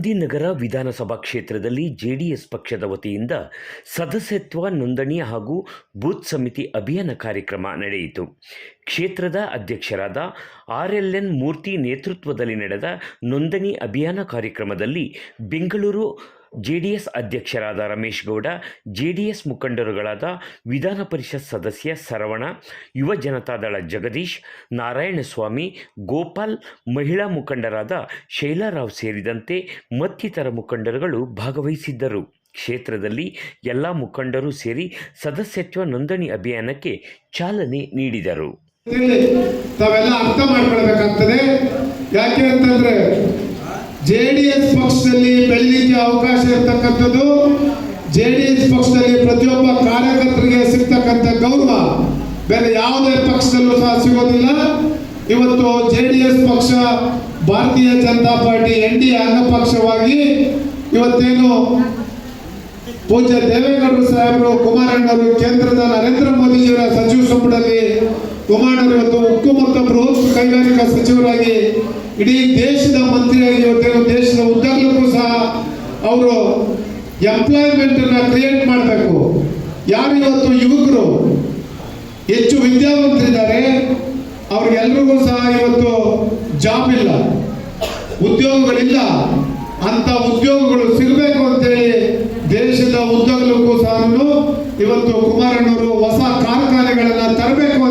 ಗಾಂಧಿನಗರ ವಿಧಾನಸಭಾ ಕ್ಷೇತ್ರದಲ್ಲಿ ಜೆಡಿಎಸ್ ಪಕ್ಷದ ವತಿಯಿಂದ ಸದಸ್ಯತ್ವ ನೋಂದಣಿ ಹಾಗೂ ಬೂತ್ ಸಮಿತಿ ಅಭಿಯಾನ ಕಾರ್ಯಕ್ರಮ ನಡೆಯಿತು. ಕ್ಷೇತ್ರದ ಅಧ್ಯಕ್ಷರಾದ ಆರ್ ಎಲ್ ಎನ್ ಮೂರ್ತಿ ನೇತೃತ್ವದಲ್ಲಿ ನಡೆದ ನೋಂದಣಿ ಅಭಿಯಾನ ಕಾರ್ಯಕ್ರಮದಲ್ಲಿ ಬೆಂಗಳೂರು ಜೆಡಿಎಸ್ ಅಧ್ಯಕ್ಷರಾದ ರಮೇಶ್ ಗೌಡ, ಜೆಡಿಎಸ್ ಮುಖಂಡರುಗಳಾದ ವಿಧಾನ ಪರಿಷತ್ ಸದಸ್ಯ ಸರವಣ, ಯುವ ಜನತಾದಳ ಜಗದೀಶ್, ನಾರಾಯಣಸ್ವಾಮಿ, ಗೋಪಾಲ್, ಮಹಿಳಾ ಮುಖಂಡರಾದ ಶೈಲಾರಾವ್ ಸೇರಿದಂತೆ ಮತ್ತಿತರ ಮುಖಂಡರುಗಳು ಭಾಗವಹಿಸಿದ್ದರು. ಕ್ಷೇತ್ರದಲ್ಲಿ ಎಲ್ಲ ಮುಖಂಡರು ಸೇರಿ ಸದಸ್ಯತ್ವ ನೋಂದಣಿ ಅಭಿಯಾನಕ್ಕೆ ಚಾಲನೆ ನೀಡಿದರು. ತಾವೆಲ್ಲ ಅರ್ಥ ಮಾಡ್ಕೊಳ್ಬೇಕಾಗ್ತದೆ. ಯಾಕೆ ಅಂತಂದ್ರೆ ಜೆ ಡಿ ಎಸ್ ಪಕ್ಷದಲ್ಲಿ ಬೆಳಲಿಕ್ಕೆ ಅವಕಾಶ ಇರತಕ್ಕಂಥದ್ದು ಜೆ ಡಿ ಎಸ್ ಪಕ್ಷದಲ್ಲಿ ಪ್ರತಿಯೊಬ್ಬ ಕಾರ್ಯಕರ್ತರಿಗೆ ಸಿಗ್ತಕ್ಕಂಥ ಗೌರವ. ಬೇರೆ ಯಾವುದೇ ಪಕ್ಷದಲ್ಲೂ ಸಹ ಸಿಗೋದಿಲ್ಲ. ಇವತ್ತು ಜೆ ಡಿ ಎಸ್ ಪಕ್ಷ, Bharatiya Janata party, N D ಅಂಗಪಕ್ಷವಾಗಿ ಇವತ್ತೇನು ಪೂಜ್ಯ ದೇವೇಗೌಡರು ಸಾಹೇಬರು ಕುಮಾರಣ್ಣವರು ಕೇಂದ್ರದ ನರೇಂದ್ರ ಮೋದಿಜಿಯವರ ಸಚಿವ ಸಂಪುಟದಲ್ಲಿ ಕುಮಾರಣ್ಣವರು ಇವತ್ತು ಉಕ್ಕು ಮತ್ತು ಬೃಹತ್ ಕೈಗಾರಿಕಾ ಸಚಿವರಾಗಿ ಇಡೀ ದೇಶದ ಮಂತ್ರಿಯಾಗಿ ಇವತ್ತು ದೇಶದ ಉದ್ಯೋಗಕ್ಕೂ ಸಹ ಅವರು ಎಂಪ್ಲಾಯ್ಮೆಂಟ್ ಅನ್ನ ಕ್ರಿಯೇಟ್ ಮಾಡಬೇಕು. ಯಾರು ಇವತ್ತು ಯುವಕರು? ಹೆಚ್ಚು ವಿದ್ಯಾವಂತರಿದ್ದಾರೆ. ಅವ್ರಿಗೆಲ್ರಿಗೂ ಸಹ ಇವತ್ತು ಜಾಬ್ ಇಲ್ಲ. ಉದ್ಯೋಗಗಳಿಲ್ಲ. ಅಂತ ಉದ್ಯೋಗಗಳು ಸಿಗಬೇಕು ಅಂತೇಳಿ ದೇಶದ ಉದ್ಯೋಗಕ್ಕೂ ಸಹ ಇವತ್ತು ಕುಮಾರಣ್ಣವರು ಹೊಸ ತರಬೇಕು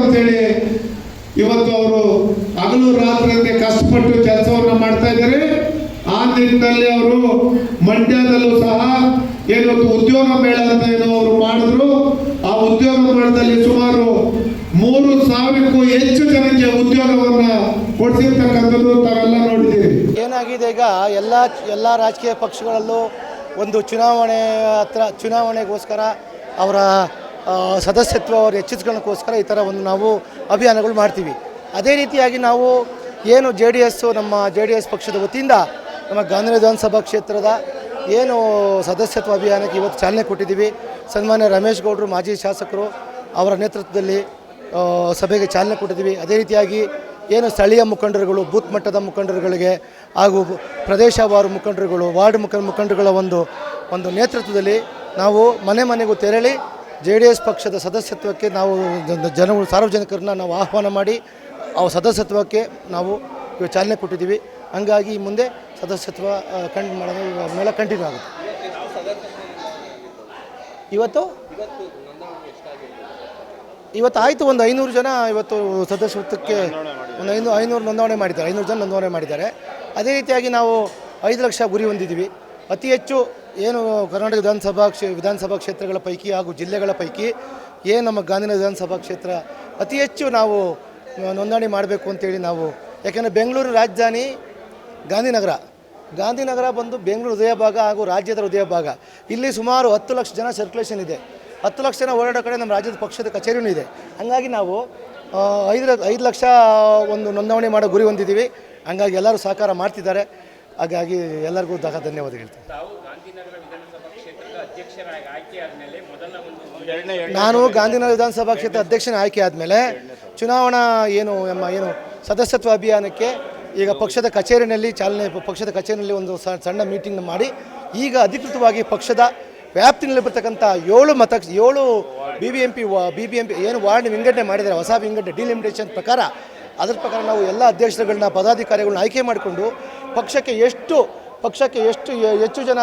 ಅಂತೇಳಿ ಇವತ್ತು ಅವರು ಹಗಲು ರಾತ್ರಿ ಕಷ್ಟಪಟ್ಟು ಕೆಲಸವನ್ನ ಮಾಡ್ತಾ ಇದ್ದಾರೆ. ಆ ನಿಟ್ಟಿನಲ್ಲಿ ಅವರು ಮಂಡ್ಯದಲ್ಲೂ ಸಹ ಏನೊಂದು ಉದ್ಯೋಗ ಮೇಳ ಅಂತ ಏನೋ ಅವರು ಮಾಡಿದ್ರು. ಆ ಉದ್ಯೋಗ ಮೇಳದಲ್ಲಿ ಸುಮಾರು ಮೂರು ಸಾವಿರಕ್ಕೂ ಹೆಚ್ಚು ಜನಕ್ಕೆ ಉದ್ಯೋಗವನ್ನ ಕೊಡಿಸಿರ್ತಕ್ಕಂಥದ್ದು ತಾವೆಲ್ಲ ನೋಡಿದ್ದೀರಿ. ಏನಾಗಿದೆ ಈಗ ಎಲ್ಲ ಎಲ್ಲ ರಾಜಕೀಯ ಪಕ್ಷಗಳಲ್ಲೂ ಒಂದು ಚುನಾವಣೆ ಹತ್ರ, ಚುನಾವಣೆಗೋಸ್ಕರ ಅವರ ಸದಸ್ಯತ್ವ ಅವರು ಹೆಚ್ಚಿಸ್ಕೊಳ್ಳೋಕ್ಕೋಸ್ಕರ ಈ ಥರ ಒಂದು ನಾವು ಅಭಿಯಾನಗಳು ಮಾಡ್ತೀವಿ. ಅದೇ ರೀತಿಯಾಗಿ ನಾವು ಏನು ಜೆ ಡಿ ಎಸ್ಸು ನಮ್ಮ ಜೆ ಡಿ ಎಸ್ ಪಕ್ಷದ ವತಿಯಿಂದ ನಮ್ಮ ಗಾಂಧಿ ವಿಧಾನಸಭಾ ಕ್ಷೇತ್ರದ ಏನು ಸದಸ್ಯತ್ವ ಅಭಿಯಾನಕ್ಕೆ ಇವತ್ತು ಚಾಲನೆ ಕೊಟ್ಟಿದ್ದೀವಿ. ಸನ್ಮಾನ್ಯ ರಮೇಶ್ ಗೌಡರು, ಮಾಜಿ ಶಾಸಕರು ಅವರ ನೇತೃತ್ವದಲ್ಲಿ ಸಭೆಗೆ ಚಾಲನೆ ಕೊಟ್ಟಿದ್ದೀವಿ. ಅದೇ ರೀತಿಯಾಗಿ ಏನು ಸ್ಥಳೀಯ ಮುಖಂಡರುಗಳು, ಬೂತ್ ಮಟ್ಟದ ಮುಖಂಡರುಗಳಿಗೆ ಹಾಗೂ ಪ್ರದೇಶವಾರು ಮುಖಂಡರುಗಳು, ವಾರ್ಡ್ ಮುಖ, ಮುಖಂಡರುಗಳ ಒಂದು ಒಂದು ನೇತೃತ್ವದಲ್ಲಿ ನಾವು ಮನೆ ಮನೆಗೂ ತೆರಳಿ ಜೆ ಡಿ ಎಸ್ ಪಕ್ಷದ ಸದಸ್ಯತ್ವಕ್ಕೆ ನಾವು ಜನಗಳು ಸಾರ್ವಜನಿಕರನ್ನ ನಾವು ಆಹ್ವಾನ ಮಾಡಿ ಆ ಸದಸ್ಯತ್ವಕ್ಕೆ ನಾವು ಚಾಲನೆ ಕೊಟ್ಟಿದ್ದೀವಿ. ಹಂಗಾಗಿ ಮುಂದೆ ಸದಸ್ಯತ್ವ ಕಂಡು ಮಾಡೋದು ಮೇಲೆ ಕಂಟಿನ್ಯೂ ಆಗುತ್ತೆ. ಇವತ್ತು? ಇವತ್ತು ಆಯಿತು ಒಂದು ಐನೂರು ಜನ ಇವತ್ತು ಸದಸ್ಯತ್ವಕ್ಕೆ ಒಂದು ಐನೂರು ಐನೂರು ನೋಂದಣಿ ಮಾಡಿದ್ದಾರೆ. ಐನೂರು ಜನ ನೋಂದಣಿ ಮಾಡಿದ್ದಾರೆ. ಅದೇ ರೀತಿಯಾಗಿ ನಾವು ಐದು ಲಕ್ಷ ಗುರಿ ಹೊಂದಿದ್ದೀವಿ. ಅತಿ ಹೆಚ್ಚು ಏನು ಕರ್ನಾಟಕ ವಿಧಾನಸಭಾ ಕ್ಷೇ, ವಿಧಾನಸಭಾ ಕ್ಷೇತ್ರಗಳ ಪೈಕಿ ಹಾಗೂ ಜಿಲ್ಲೆಗಳ ಪೈಕಿ ಏನು ನಮ್ಮ ಗಾಂಧಿನ ವಿಧಾನಸಭಾ ಕ್ಷೇತ್ರ ಅತಿ ಹೆಚ್ಚು ನಾವು ನೋಂದಣಿ ಮಾಡಬೇಕು ಅಂತೇಳಿ ನಾವು, ಯಾಕೆಂದರೆ ಬೆಂಗಳೂರು ರಾಜಧಾನಿ ಗಾಂಧಿನಗರ. ಗಾಂಧಿನಗರ ಬಂದು ಬೆಂಗಳೂರು ಹೃದಯ ಭಾಗ ಹಾಗೂ ರಾಜ್ಯದ ಹೃದಯ ಭಾಗ. ಇಲ್ಲಿ ಸುಮಾರು ಹತ್ತು ಲಕ್ಷ ಜನ ಸರ್ಕ್ಯುಲೇಷನ್ ಇದೆ. ಹತ್ತು ಲಕ್ಷ ಜನ ಓಡಾಡೋ ಕಡೆ ನಮ್ಮ ರಾಜ್ಯದ ಪಕ್ಷದ ಕಚೇರಿಯೂ ಇದೆ. ಹಾಗಾಗಿ ನಾವು ಐದು ಐದು ಲಕ್ಷ ಒಂದು ನೋಂದಣಿ ಮಾಡೋ ಗುರಿ ಹೊಂದಿದ್ದೀವಿ. ಹಂಗಾಗಿ ಎಲ್ಲರೂ ಸಹಕಾರ ಮಾಡ್ತಿದ್ದಾರೆ. ಹಾಗಾಗಿ ಎಲ್ಲರಿಗೂ ತಗ ಧನ್ಯವಾದ ಹೇಳ್ತೀನಿ. ನಾನು ಗಾಂಧಿನಗರ ವಿಧಾನಸಭಾ ಕ್ಷೇತ್ರ ಅಧ್ಯಕ್ಷನ ಆಯ್ಕೆ ಆದಮೇಲೆ ಚುನಾವಣಾ ಏನು ನಮ್ಮ ಏನು ಸದಸ್ಯತ್ವ ಅಭಿಯಾನಕ್ಕೆ ಈಗ ಪಕ್ಷದ ಕಚೇರಿನಲ್ಲಿ ಚಾಲನೆ ಪಕ್ಷದ ಕಚೇರಿನಲ್ಲಿ ಒಂದು ಸಣ್ಣ ಮೀಟಿಂಗ್ ಮಾಡಿ ಈಗ ಅಧಿಕೃತವಾಗಿ ಪಕ್ಷದ ವ್ಯಾಪ್ತಿನಲ್ಲಿ ಬರ್ತಕ್ಕಂಥ ಏಳು ಮತ ಏಳು B B M P B B M P ಏನು ವಾರ್ಡ್ ವಿಂಗಡಣೆ ಮಾಡಿದರೆ ಹೊಸ ವಿಂಗಡಣೆ ಡಿಲಿಮಿಟೇಷನ್ ಪ್ರಕಾರ ಅದರ ಪ್ರಕಾರ ನಾವು ಎಲ್ಲ ಅಧ್ಯಕ್ಷರುಗಳನ್ನ, ಪದಾಧಿಕಾರಿಗಳನ್ನ ಆಯ್ಕೆ ಮಾಡಿಕೊಂಡು ಪಕ್ಷಕ್ಕೆ ಎಷ್ಟು ಪಕ್ಷಕ್ಕೆ ಎಷ್ಟು ಹೆಚ್ಚು ಜನ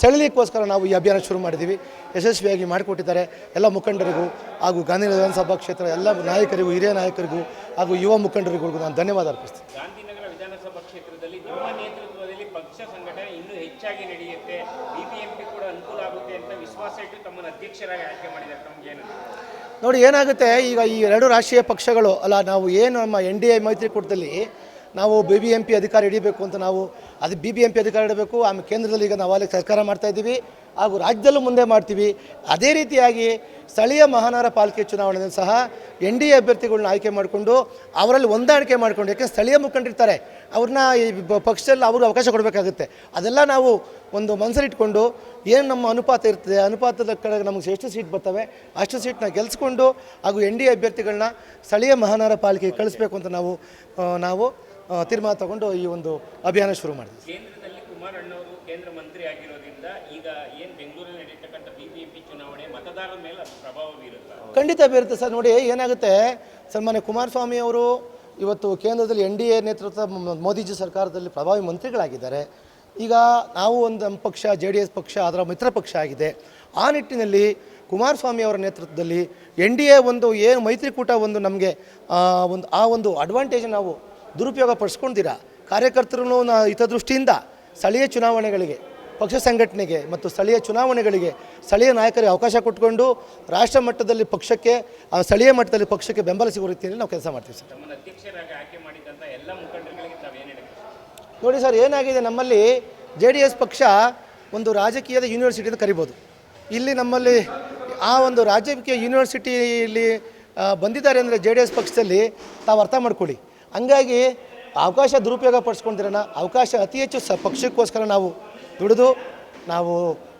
ಸೆಳಲಿಕ್ಕೋಸ್ಕರ ನಾವು ಈ ಅಭಿಯಾನ ಶುರು ಮಾಡಿದ್ದೀವಿ. ಯಶಸ್ವಿಯಾಗಿ ಮಾಡಿಕೊಟ್ಟಿದ್ದಾರೆ. ಎಲ್ಲ ಮುಖಂಡರಿಗೂ ಹಾಗೂ ಗಾಂಧಿ ವಿಧಾನಸಭಾ ಕ್ಷೇತ್ರ ಎಲ್ಲ ನಾಯಕರಿಗೂ, ಹಿರಿಯ ನಾಯಕರಿಗೂ ಹಾಗೂ ಯುವ ಮುಖಂಡರಿಗೂ ನಾನು ಧನ್ಯವಾದ ಅರ್ಪಿಸ್ತೀನಿ ಗಾಂಧಿನಗರ ವಿಧಾನಸಭಾ ಕ್ಷೇತ್ರದಲ್ಲಿ ನಿಮ್ಮ ನೇತೃತ್ವದಲ್ಲಿ ಪಕ್ಷ ಸಂಘಟನೆ ಇನ್ನೂ ಹೆಚ್ಚಾಗಿ ನಡೆಯುತ್ತೆ. ಬಿಬಿಎಂಪಿ ಕೂಡ ಅನುಕೂಲ ಆಗುತ್ತೆ ಅಂತ ವಿಶ್ವಾಸ ಇಟ್ಟು ತಮ್ಮನ್ನು ಅಧ್ಯಕ್ಷರಾಗಿ ಆಯ್ಕೆ ಮಾಡಿದ್ದಾರೆ. ಏನು? ನೋಡಿ ಏನಾಗುತ್ತೆ? ಈಗ ಈ ಎರಡು ರಾಷ್ಟ್ರೀಯ ಪಕ್ಷಗಳು, ಅಲ್ಲ, ನಾವು ಏನು ನಮ್ಮ ಎನ್ ಡಿ ಎ ಮೈತ್ರಿಕೂಟದಲ್ಲಿ ನಾವು ಬಿ ಬಿ ಎಂ ಪಿ ಅಧಿಕಾರ ಹಿಡಿಬೇಕು ಅಂತ ನಾವು, ಅದು ಬಿ ಬಿ ಎಂ ಪಿ ಅಧಿಕಾರ ಹಿಡಬೇಕು ಆಮೇಲೆ ಕೇಂದ್ರದಲ್ಲಿ ಈಗ ನಾವು ಅಲ್ಲಿ ಸರ್ಕಾರ ಮಾಡ್ತಾ ಇದ್ದೀವಿ, ಹಾಗೂ ರಾಜ್ಯದಲ್ಲೂ ಮುಂದೆ ಮಾಡ್ತೀವಿ. ಅದೇ ರೀತಿಯಾಗಿ ಸ್ಥಳೀಯ ಮಹಾನಗರ ಪಾಲಿಕೆ ಚುನಾವಣೆಯಲ್ಲಿ ಸಹ ಎನ್ ಡಿ ಎ ಅಭ್ಯರ್ಥಿಗಳನ್ನ ಆಯ್ಕೆ ಮಾಡಿಕೊಂಡು ಅವರಲ್ಲಿ ಹೊಂದಾಣಿಕೆ ಮಾಡಿಕೊಂಡು ಯಾಕೆಂದರೆ ಸ್ಥಳೀಯ ಮುಖಂಡಿರ್ತಾರೆ ಅವ್ರನ್ನ ಈ ಪಕ್ಷದಲ್ಲಿ ಅವ್ರಿಗೆ ಅವಕಾಶ ಕೊಡಬೇಕಾಗುತ್ತೆ. ಅದೆಲ್ಲ ನಾವು ಒಂದು ಮನಸ್ಸಲ್ಲಿಟ್ಕೊಂಡು ಏನು ನಮ್ಮ ಅನುಪಾತ ಇರ್ತದೆ, ಅನುಪಾತದ ಕಡೆ ನಮಗೆ ಎಷ್ಟು ಸೀಟ್ ಬರ್ತವೆ, ಅಷ್ಟು ಸೀಟ್ನ ಗೆಲ್ಸ್ಕೊಂಡು, ಹಾಗೂ ಎನ್ ಡಿ ಎ ಅಭ್ಯರ್ಥಿಗಳನ್ನ ಸ್ಥಳೀಯ ಮಹಾನಗರ ಪಾಲಿಕೆಗೆ ಕಳಿಸ್ಬೇಕು ಅಂತ ನಾವು ನಾವು ತೀರ್ಮಾನ ತಗೊಂಡು ಈ ಒಂದು ಅಭಿಯಾನ ಶುರು ಮಾಡಿದ್ವಿ. ಕೇಂದ್ರದಲ್ಲಿ ಕುಮಾರಣ್ಣವರು ಕೇಂದ್ರ ಮಂತ್ರಿ ಆಗಿರೋದ್ರಿಂದ ಈಗ ಏನು ಬೆಂಗಳೂರಲ್ಲಿ ನಡೀತಕ್ಕಂಥ ಬಿಬಿಎಂಪಿ ಚುನಾವಣೆ ಮತದಾರರ ಮೇಲೆ ಅದು ಪ್ರಭಾವ ಬೀರುತ್ತೆ? ಖಂಡಿತ ಬೀರುತ್ತೆ ಸರ್. ನೋಡಿ ಏನಾಗುತ್ತೆ? ಸನ್ಮಾನ್ಯ ಕುಮಾರಸ್ವಾಮಿ ಅವರು ಇವತ್ತು ಕೇಂದ್ರದಲ್ಲಿ ಎನ್ ಡಿ ಎ ನೇತೃತ್ವದ ಮೋದಿಜಿ ಸರ್ಕಾರದಲ್ಲಿ ಪ್ರಭಾವಿ ಮಂತ್ರಿಗಳಾಗಿದ್ದಾರೆ. ಈಗ ನಾವು ಒಂದು ನಮ್ಮ ಪಕ್ಷ ಜೆ ಡಿ ಎಸ್ ಪಕ್ಷ ಅದರ ಮಿತ್ರ ಪಕ್ಷ ಆಗಿದೆ. ಆ ನಿಟ್ಟಿನಲ್ಲಿ ಕುಮಾರಸ್ವಾಮಿ ಅವರ ನೇತೃತ್ವದಲ್ಲಿ ಎನ್ ಡಿ ಎ ಒಂದು ಏನು ಮೈತ್ರಿಕೂಟ ಒಂದು ನಮಗೆ ಒಂದು ಆ ಒಂದು ಅಡ್ವಾಂಟೇಜ್ ನಾವು ದುರುಪಯೋಗ ಪಡಿಸ್ಕೊಂಡಿರಾ? ಕಾರ್ಯಕರ್ತರನ್ನು ನಾ ಹಿತದೃಷ್ಟಿಯಿಂದ ಸ್ಥಳೀಯ ಚುನಾವಣೆಗಳಿಗೆ ಪಕ್ಷ ಸಂಘಟನೆಗೆ ಮತ್ತು ಸ್ಥಳೀಯ ಚುನಾವಣೆಗಳಿಗೆ ಸ್ಥಳೀಯ ನಾಯಕರಿಗೆ ಅವಕಾಶ ಕೊಟ್ಟುಕೊಂಡು ರಾಷ್ಟ್ರ ಮಟ್ಟದಲ್ಲಿ ಪಕ್ಷಕ್ಕೆ ಸ್ಥಳೀಯ ಮಟ್ಟದಲ್ಲಿ ಪಕ್ಷಕ್ಕೆ ಬೆಂಬಲ ಸಿಗೋ ರೀತಿಯಲ್ಲಿ ನಾವು ಕೆಲಸ ಮಾಡ್ತೀವಿ ಸರ್. ನೋಡಿ ಸರ್ ಏನಾಗಿದೆ? ನಮ್ಮಲ್ಲಿ ಜೆ ಡಿ ಎಸ್ ಪಕ್ಷ ಒಂದು ರಾಜಕೀಯದ ಯೂನಿವರ್ಸಿಟಿ ಅಂತ ಕರಿಬೋದು. ಇಲ್ಲಿ ನಮ್ಮಲ್ಲಿ ಆ ಒಂದು ರಾಜಕೀಯ ಯೂನಿವರ್ಸಿಟಿಯಲ್ಲಿ ಬಂದಿದ್ದಾರೆ ಅಂದರೆ ಜೆ ಡಿ ಎಸ್ ಪಕ್ಷದಲ್ಲಿ ತಾವು ಅರ್ಥ ಮಾಡ್ಕೊಳ್ಳಿ. ಹಂಗಾಗಿ ಅವಕಾಶ ದುರುಪಯೋಗ ಪಡಿಸ್ಕೊಂಡಿರೋಣ. ಅವಕಾಶ ಅತಿ ಹೆಚ್ಚು ಸ ಪಕ್ಷಕ್ಕೋಸ್ಕರ ನಾವು ದುಡಿದು ನಾವು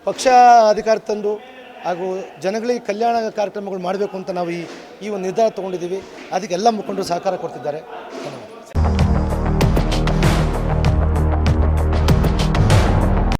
ಪಕ್ಷ ಅಧಿಕಾರ ತಂದು ಹಾಗೂ ಜನಗಳಿಗೆ ಕಲ್ಯಾಣ ಕಾರ್ಯಕ್ರಮಗಳು ಮಾಡಬೇಕು ಅಂತ ನಾವು ಈ ಈ ಒಂದು ನಿರ್ಧಾರ ತೊಗೊಂಡಿದ್ದೀವಿ. ಅದಕ್ಕೆ ಎಲ್ಲ ಮುಖಂಡರು ಸಹಕಾರ ಕೊಡ್ತಿದ್ದಾರೆ. ಧನ್ಯವಾದ.